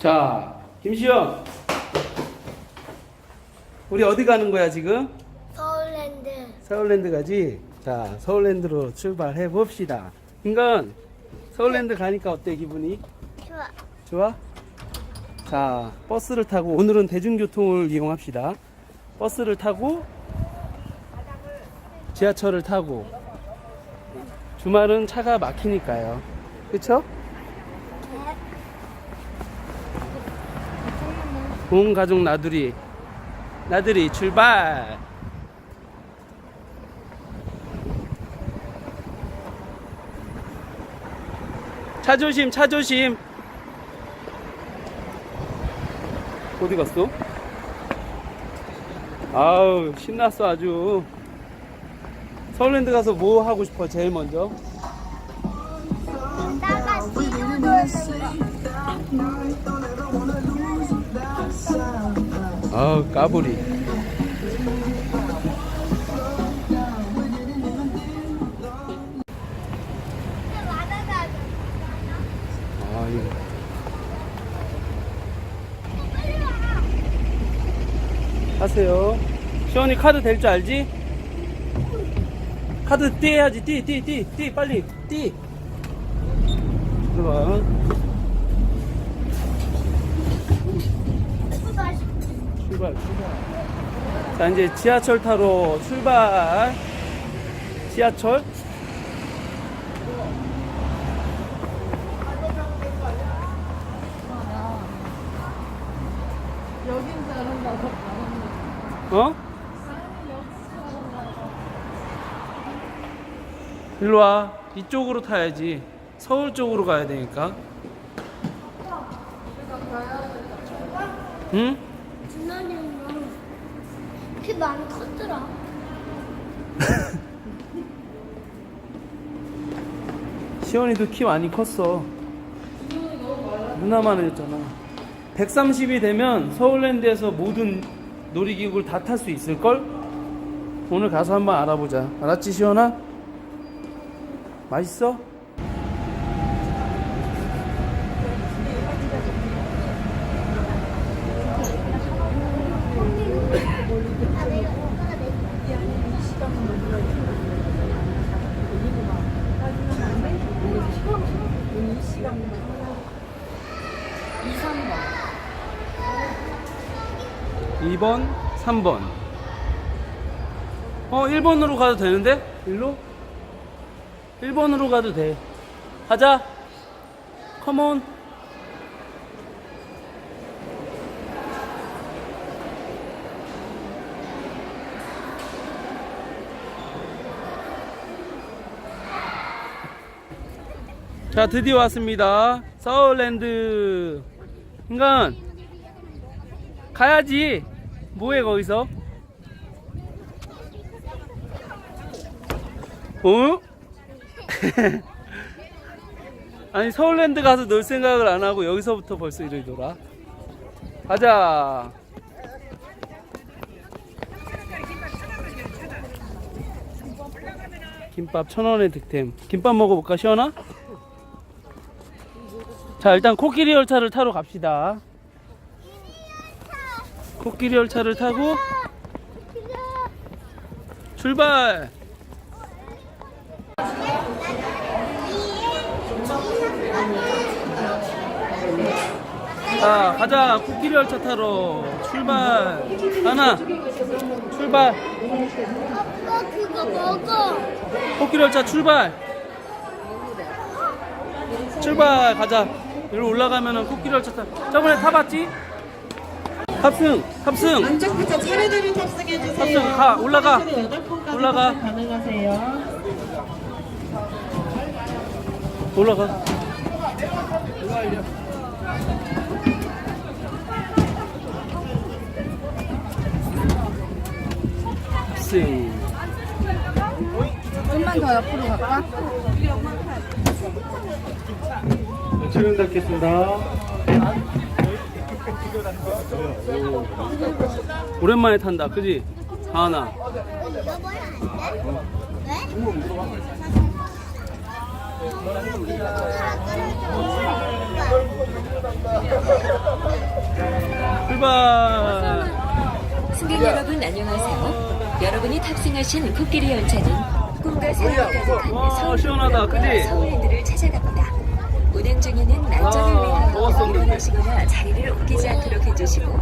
자, 김시영. 우리 어디 가는 거야, 지금? 서울랜드 서울랜드 가지? 자, 서울랜드로 출발해 봅시다. 인간, 서울랜드 가니까 어때, 기분이? 좋아 좋아? 자, 버스를 타고, 오늘은 대중교통을 이용합시다. 버스를 타고, 지하철을 타고, 주말은 차가 막히니까요. 그쵸? 온 가족 나들이, 나들이 출발! 차 조심, 차 조심! 어디 갔어? 아우 신났어 아주 서울랜드 가서 뭐 하고 싶어 제일 먼저? 나가 뒤로 아우 까불이. 하세요. 시원이 카드 될 줄 알지? 카드 띠 해야지. 띠 띠 띠 띠 빨리. 띠. 들어봐 출발. 출발 자 이제 지하철 타러 출발. 지하철. 어? 일로 와. 이쪽으로 타야지. 서울 쪽으로 가야 되니까. 응? 형키 많이 컸더라 시원이도 키 많이 컸어 누나만 했잖아 130이 되면 서울랜드에서 모든 놀이기구를 다 탈 수 있을걸? 오늘 가서 한번 알아보자 알았지 시원아? 맛있어? 2번, 3번. 어, 1번으로 가도 되는데? 일로? 1번으로 가도 돼. 가자. 컴온. 자, 드디어 왔습니다. 서울랜드. 인간, 가야지. 뭐해, 거기서? 어? 아니 서울랜드 가서 놀 생각을 안 하고 여기서부터 벌써 이러더라 가자. 김밥 천 원의 득템. 김밥 먹어볼까 시원아? 자 일단 코끼리 열차를 타러 갑시다. 코끼리 열차를 타고 출발. 자, 가자. 코끼리 열차 타러 출발. 하나, 출발. 아빠 그거 먹어 코끼리 열차 출발. 출발. 가자. 여기로 올라가면은 코끼리 열차 타. 저번에 타봤지? 탑승, 탑승. 안쪽부터 차례대로 탑승해 주세요 탑승, 가, 올라가. 올라가. 탑승 가능하세요 올라가. 탑승. 좀만 더 옆으로 갈까? 출연 닫겠습니다. 오랜만에 탄다, 그지? 하나. 출발. 승객 여러분 안녕하세요. 여러분이 탑승하신 코끼리 열차는 꿈과 사랑까지 와, 가는 시원하다, 그지? 서울랜드를 찾아갑니다. 운행 중에는 안전을 위하여 더웠어, 근데. 일어나시거나 자리를 옮기지 않도록 해주시고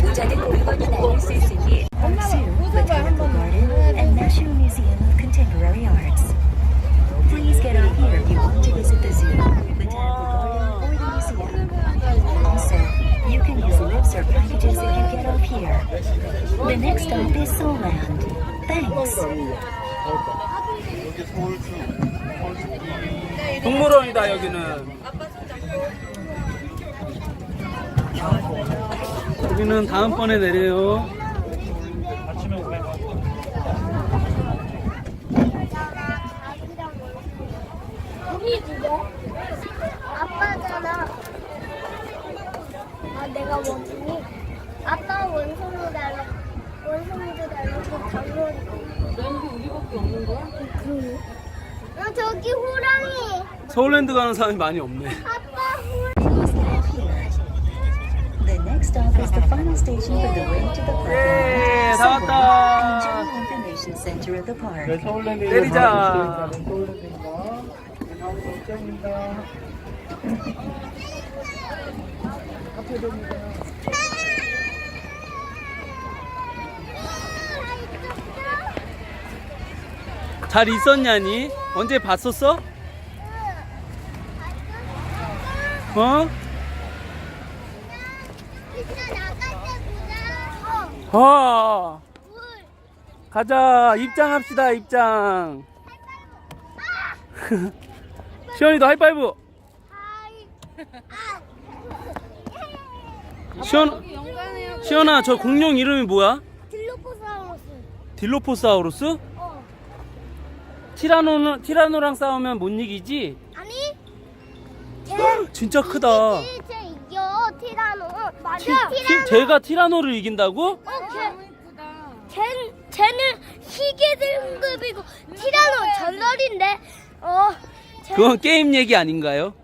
모자는 물건이 날릴 수 있으니 Zoo, Botanical Garden, and National Museum of Contemporary Arts. Please get off here if you want to visit the zoo, Botanical Garden, or the museum. Also, you can use lifts or packages if you get off here. The next stop is Soulland. Thanks. 동물원이다 여기는. 여기는 다음번에 내려요. 우리 누구? 아빠잖아. 아 내가 원숭이. 아빠 원숭이 달라. 원숭이도 달라고 장모리. 넌 우리밖에 없는 거야? 그러네. 어 저기 호랑이. 서울랜드 가는 사람이 많이 없네. Stop is the final station for the way to the park. 예, 다 왔다. General Information Center of the park. 때리자. 잘 있었냐니? 언제 봤었어? 어? 진짜 나갈 때 보자. 어. 어. 물. 가자. 입장합시다. 입장. 시원이도 하이파이브. 하이. 시원 시원아 저 공룡 이름이 뭐야? 딜로포사우루스. 딜로포사우루스? 어. 티라노는 티라노랑 싸우면 못 이기지? 아니. 쟤. 진짜 크다. 쟤, 쟤 티라노. 맞아. 티, 티, 쟤가 티라노를 이긴다고? 어, 걔. 쟤, 쟤는 희귀 등급이고 티라노 전설인데. 어. 쟤, 그건 게임 얘기 아닌가요?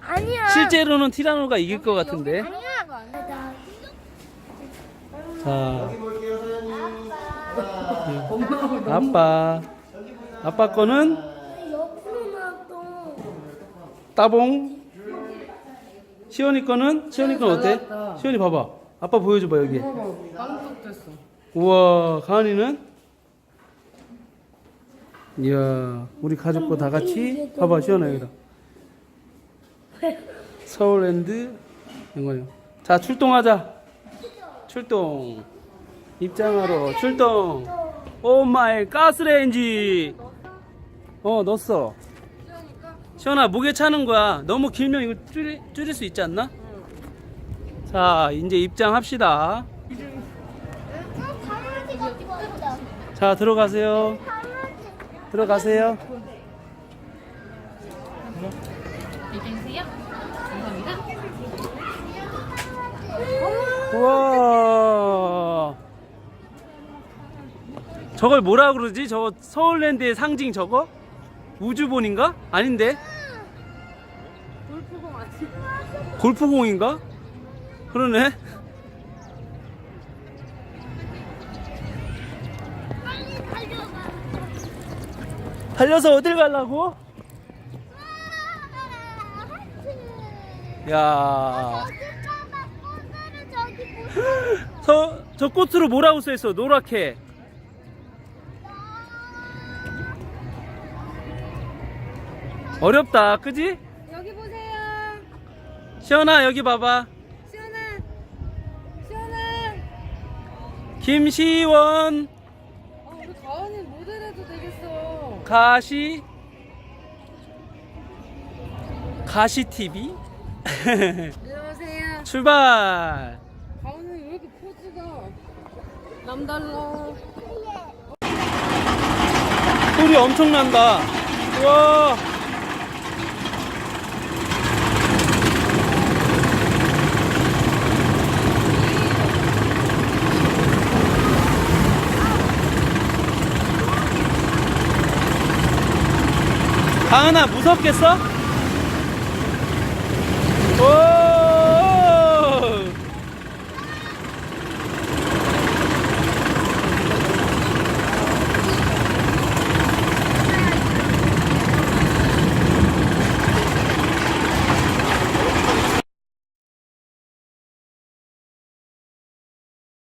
아니야. 실제로는 티라노가 이길 것 같은데. 아니야. 자. 아빠. 아빠 거는 옆으로. 따봉. 시원이 거는 시원이 건 어때? 시원이 봐봐. 아빠 보여줘봐 여기. 우와 가은이는? 이야 우리 가족 거다 같이 봐봐 시원아 여기다. 서울랜드 영광이요. 자 출동하자. 출동. 입장하러 출동. 오 마이 가스레인지. 어 넣었어. 시원아 목에 차는 거야. 너무 길면 이거 줄일, 줄일 수 있지 않나? 자 이제 입장합시다. 자 들어가세요. 들어가세요. 우와. 저걸 뭐라 그러지? 저거 서울랜드의 상징 저거? 우주본인가? 아닌데? 골프공 아니 골프공인가? 그러네. 빨리 달려가. 달려서 어딜 가려고? 야. 저기 못 저, 저 꽃으로 뭐라고 써있어? 노랗게. 어렵다, 그지? 여기 보세요. 시연아, 여기 봐봐. 시원아. 시원아. 김시원, 어, 우리 가은이 모델해도 되겠어. 가시, 가시TV. 안녕하세요. 출발! 가은이 왜 이렇게 포즈가 남달라. 소리 엄청난다. 우와. 가은아 무섭겠어? 오.